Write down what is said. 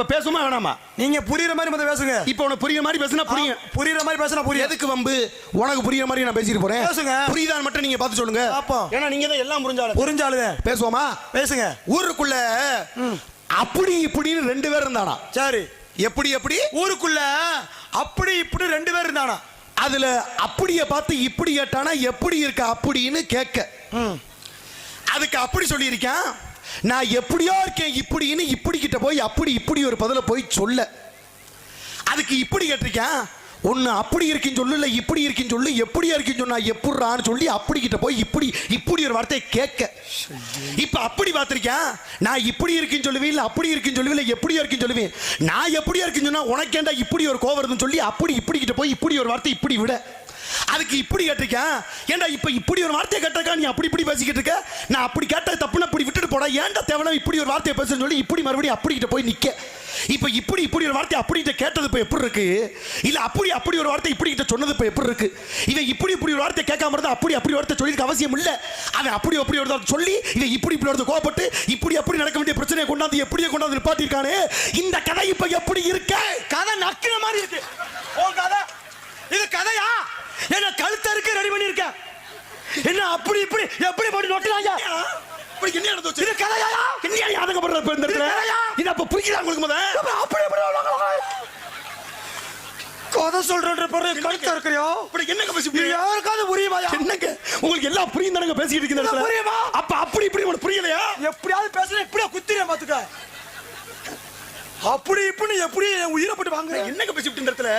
இப்ப பேசுமா வேணாமா? நீங்க புரியுற மாதிரி முதல்ல பேசுங்க. இப்ப உனக்கு புரியுற மாதிரி பேசினா புரியும். புரியுற மாதிரி பேசினா புரியும். எதுக்கு வம்பு? உனக்கு புரியுற மாதிரி நான் பேசிட்டு போறேன். பேசுங்க. புரியுதான்னு மட்டும் நீங்க பார்த்து சொல்லுங்க. பாப்போம். ஏன்னா நீங்க தான் எல்லாம் புரிஞ்சாலும் புரிஞ்சாலுதே பேசுவோமா? பேசுங்க. ஊருக்குள்ள அப்படி இப்படின்னு ரெண்டு பேர் இருந்தானா? சரி. எப்படி எப்படி? ஊருக்குள்ள அப்படி இப்படி ரெண்டு பேர் இருந்தானா? அதுல அப்படிய பார்த்து இப்படி கேட்டானா எப்படி இருக்க அப்படின்னு கேட்க. அதுக்கு அப்படி சொல்லியிருக்கேன். நான் எப்படியோ இருக்கேன் இப்படின்னு இப்படி கிட்ட போய் அப்படி இப்படி ஒரு பதில போய் சொல்ல. அதுக்கு இப்படி கேட்டிருக்கேன் ஒன்று அப்படி இருக்குன்னு சொல்லு இல்லை இப்படி இருக்குன்னு சொல்லு எப்படியா இருக்குன்னு சொன்னா எப்படிறான்னு சொல்லி அப்படி கிட்ட போய் இப்படி இப்படி ஒரு வார்த்தையை கேட்க. இப்போ அப்படி பார்த்துருக்கேன் நான் இப்படி இருக்குன்னு சொல்லுவேன் இல்லை அப்படி இருக்குன்னு சொல்லுவேன் இல்லை எப்படியா இருக்குன்னு சொல்லுவேன். நான் எப்படியா இருக்குன்னு சொன்னா உனக்கேண்டா இப்படி ஒரு கோவம் சொல்லி அப்படி இப்படி கிட்ட போய் இப்படி ஒரு வார்த்தை இப்படி விட. அதுக்கு இப்படி கேட்டிருக்கேன் ஏன்டா இப்போ இப்படி ஒரு வார்த்தையை கேட்டிருக்கா? நீ அப்படி இப்படி பேசிக்கிட்டு இருக்க? நான் அப்படி கேட்டது தப்புன்னு அப்படி விட்டுட்டு போட. ஏன்டா தேவையான இப்படி ஒரு வார்த்தையை பேசுன்னு சொல்லி இப்படி மறுபடியும் அப்படிக்கிட்ட போய் நிற்க இப்போ இப்படி இப்படி ஒரு வார்த்தை அப்படிகிட்ட கேட்டது இப்போ எப்படி இருக்கு? இல்லை அப்படி அப்படி ஒரு வார்த்தை இப்படி கிட்ட சொன்னது இப்போ எப்படி இருக்கு? இவன் இப்படி இப்படி ஒரு வார்த்தை கேட்காம இருந்தால் அப்படி அப்படி ஒரு வார்த்தை சொல்லியிருக்க அவசியம் இல்லை. அவன் அப்படி அப்படி ஒரு வார்த்தை சொல்லி இவன் இப்படி இப்படி ஒருத்த கோவப்பட்டு இப்படி அப்படி நடக்க வேண்டிய பிரச்சனையை கொண்டாந்து எப்படியே கொண்டாந்து நிப்பாட்டியிருக்கானே. இந்த கதை இப்போ எப்படி இருக்க கதை நக்கிற மாதிரி இருக்கு ஓ கதை இது கதையா என்ன கழுத்தருக்கு ரெடி பண்ணிருக்க என்ன அப்படி இப்படி எப்படி போட்டு நொட்டுறாங்க? இப்படி என்ன நடந்துச்சு இது கதையா என்ன யாதகப்படுற இப்ப இந்த இது அப்ப புரியுதா உங்களுக்கு முத? அப்படி இப்படி கதை சொல்ற பிறகு கழுத்த இருக்கிறியோ? இப்படி என்னங்க பேசி யாருக்காவது புரியுமாயா என்னங்க? உங்களுக்கு எல்லாம் புரியும் தானங்க இந்த இடத்துல? புரியுமா? அப்ப அப்படி இப்படி உனக்கு புரியலையா? எப்படியாவது பேசுற இப்படியே குத்திரியா பாத்துக்க? அப்படி இப்படி எப்படி உயிரை போட்டு வாங்குறேன். என்னங்க பேசிட்டு இடத்துல?